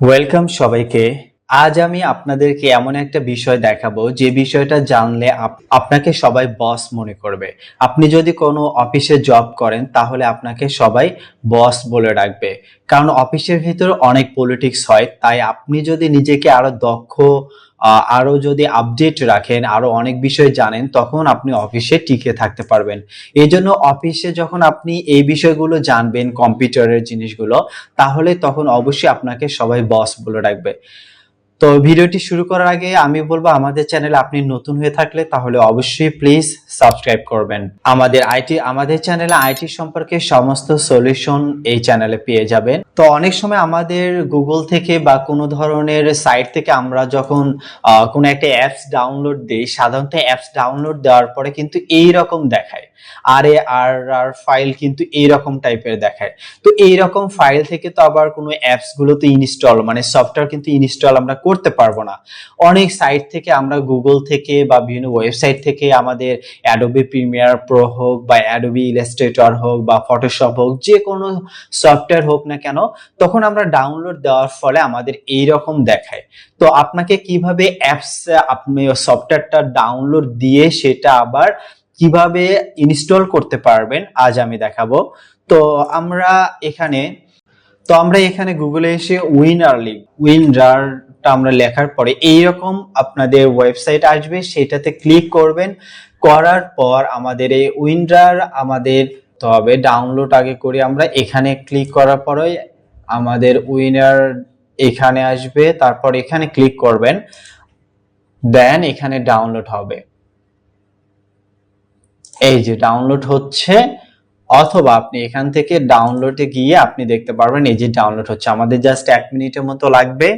Welcome সবাইকে। আজ আমি আপনাদেরকে এমন একটা বিষয় দেখাবো যে বিষয়টা জানলে আপ- আপনাকে সবাই বস মনে করবে। আপনি যদি কোনো অফিসে জব করেন তাহলে আপনাকে সবাই বস বলে রাখবে কারণ অফিসের ভিতর অনেক পলিটিক্স হয় তাই আপনি যদি নিজেকে আরও দক্ষ আহ, আরও যদি আপডেট রাখেন আরও অনেক বিষয় জানেন তখন আপনি অফিসে টিকে থাকতে পারবেন। এই জন্য অফিসে যখন আপনি এই বিষয়গুলো জানবেন কম্পিউটারের জিনিসগুলো তাহলে তখন অবশ্যই আপনাকে সবাই বস বলে রাখবে তো ভিডিওটি শুরু করার আগে আমি বলব, আমাদের চ্যানেলে আপনি নতুন হয়ে থাকলে তাহলে অবশ্যই প্লিজ সাবস্ক্রাইব করবেন। আমাদের আইটি, আমাদের চ্যানেলে আইটি সম্পর্কে সমস্ত সলিউশন এই চ্যানেলে পেয়ে যাবেন। তো অনেক সময় আমাদের গুগল থেকে বা কোনো ধরনের সাইট থেকে আমরা যখন কোনো একটা অ্যাপস ডাউনলোড দিই, সাধারণত অ্যাপস ডাউনলোড দেওয়ার পরে কিন্তু এই রকম দেখায়। আর এ, আর আর ফাইল কিন্তু এইরকম টাইপের দেখায়। তো এইরকম ফাইল থেকে তো আবার কোনো অ্যাপসগুলো তো ইনস্টল মানে সফটওয়্যার কিন্তু ইনস্টল আমরা করতে পারব না। অনেক সাইট থেকে আমরা গুগল থেকে বা বিভিন্ন ওয়েবসাইট থেকে আমাদের অ্যাডোবি প্রিমিয়ার প্রো হোক বা অ্যাডোবি ইলাস্ট্রেটর হোক বা ফটোশপ হোক, যে কোনো সফটওয়্যার হোক না কেন, তখন আমরা ডাউনলোড দেওয়ার ফলে আমাদের এই রকম দেখায়। তো আপনাকে কীভাবে অ্যাপস আপনি সফটওয়্যারটা ডাউনলোড দিয়ে সেটা আবার কীভাবে ইনস্টল করতে পারবেন, আজ আমি দেখাবো। তো আমরা এখানে, তো আমরা এখানে গুগলে এসে উইনার লিগ উইনারটা আমরা লেখার পরে এইরকম আপনাদের ওয়েবসাইট আসবে, সেটাতে ক্লিক করবেন। করার পর আমাদের এই উইন্ডার আমাদের তো হবে। ডাউনলোড আগে করি আমরা এখানে ক্লিক করার পরে আমাদের উইনার এখানে আসবে, তারপর এখানে ক্লিক করবেন। দেন এখানে ডাউনলোড হবে। এই যে ডাউনলোড হচ্ছে, অথবা আপনি এখান থেকে ডাউনলোডে গিয়ে আপনি দেখতে পারবেন, এই যে ডাউনলোড হচ্ছে। আমাদের জাস্ট এক মিনিটের মতো লাগবে।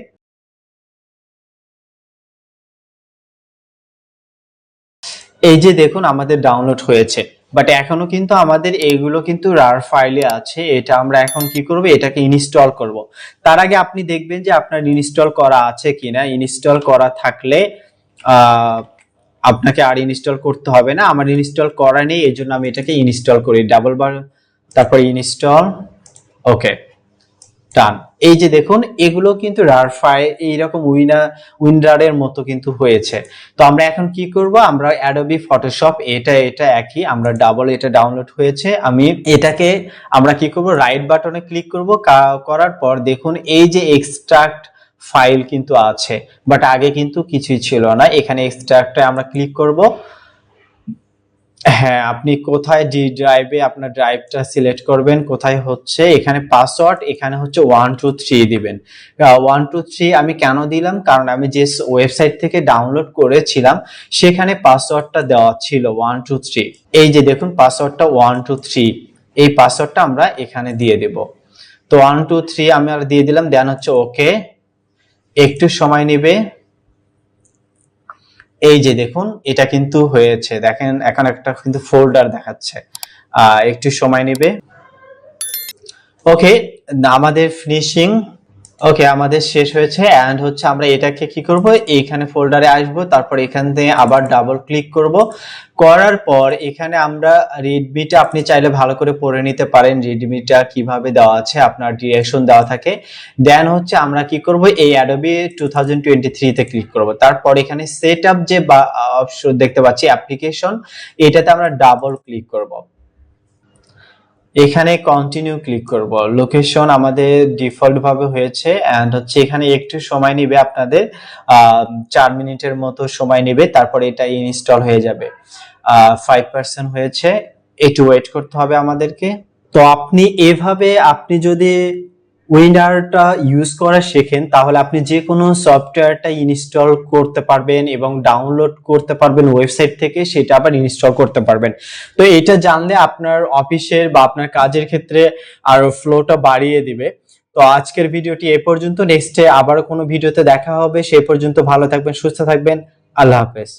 এই যে দেখুন আমাদের ডাউনলোড হয়েছে বাট এখনও কিন্তু আমাদের এইগুলো কিন্তু রার ফাইলে আছে, এটা আমরা এখন কি করব? এটাকে ইনস্টল করব। তার আগে আপনি দেখবেন যে আপনার ইনস্টল করা আছে কিনা। ইনস্টল করা থাকলে আপনাকে আর ইনস্টল করতে হবে না। আমার ইনস্টল করা নেই, এই জন্য আমি এটাকে ইনস্টল করি। ডাবল বার তারপর ইনস্টল ওকে ডান এই যে দেখুন, এগুলো কিন্তু রার ফাইল এইরকম উইনা, উইন্ডারের মতো কিন্তু হয়েছে। তো আমরা এখন কি করব? আমরা অ্যাডোবি ফটোশপ এটা এটা একই, আমরা ডাবল এটা ডাউনলোড হয়েছে। আমি এটাকে, আমরা কি করব? রাইট বাটনে ক্লিক করব। করার পর দেখুন, এই যে এক্সট্রাক্ট ফাইল কিন্তু আছে বাট আগে কিন্তু কিছুই ছিল না। এখানে এক্সট্রাক্টে আমরা ক্লিক করব। হ্যাঁ আপনি কোথায় ডি ড্রাইভে আপনার ড্রাইভটা সিলেক্ট করবেন, কোথায় হচ্ছে, এখানে পাসওয়ার্ড এখানে হচ্ছে ওয়ান টু থ্রি দিবেন। ওয়ান টু থ্রি আমি কেন দিলাম? কারণ আমি যে ওয়েবসাইট থেকে ডাউনলোড করেছিলাম, সেখানে পাসওয়ার্ডটা দেওয়া ছিল ওয়ান টু থ্রি এই যে দেখুন পাসওয়ার্ডটা ওয়ান টু থ্রি এই পাসওয়ার্ডটা আমরা এখানে দিয়ে দেব। তো ওয়ান টু থ্রি আমি আর দিয়ে দিলাম দেন হচ্ছে ওকে একটু সময় নেবে। এই যে দেখুন, এটা কিন্তু হয়েছে। দেখেন, এখন একটা কিন্তু ফোল্ডার দেখাচ্ছে। একটু সময় নেবে। ওকে আমাদের ফিনিশিং ওকে আমাদের শেষ হয়েছে এন্ড হচ্ছে আমরা এটাকে কি করব? এইখানে ফোল্ডারে আসব, তারপর এখান থেকে আবার ডাবল ক্লিক করব। করার পর এখানে আমরা রেডমিটা আপনি চাইলে ভালো করে পড়ে নিতে পারেন রেডমিটা কীভাবে দেওয়া আছে, আপনার ডিরেকশন দেওয়া থাকে। দেন হচ্ছে আমরা কি করব? এই অ্যাডোবি টু থাউজেন্ড টোয়েন্টি থ্রিতে ক্লিক করব। তারপর এখানে সেট আপ যে দেখতে পাচ্ছি অ্যাপ্লিকেশন এটাতে আমরা ডাবল ক্লিক করব। এখানে কন্টিনিউ ক্লিক করব। লোকেশন আমাদের ডিফল্ট ভাবে হয়েছে এন্ড হচ্ছে এখানে একটু সময় নেবে আপনাদের চার মিনিটের মতো সময় নেবে, তারপরে এটা ইনস্টল হয়ে যাবে। ফাইভ পার্সেন্ট হয়েছে, একটু ওয়েট করতে হবে আমাদেরকে। তো আপনি এভাবে, আপনি যদি উইন্ডারটা ইউজ করা শেখেন, তাহলে আপনি যে কোনো সফটওয়্যারটা ইনস্টল করতে পারবেন এবং ডাউনলোড করতে পারবেন ওয়েবসাইট থেকে, সেটা আবার ইনস্টল করতে পারবেন। তো এটা জানলে আপনার অফিসের বা আপনার কাজের ক্ষেত্রে আরও ফ্লোটা বাড়িয়ে দিবে। তো আজকের ভিডিওটি এ পর্যন্ত নেক্সটে আবার কোনো ভিডিওতে দেখা হবে সেই পর্যন্ত ভালো থাকবেন, সুস্থ থাকবেন, আল্লাহ হাফেজ।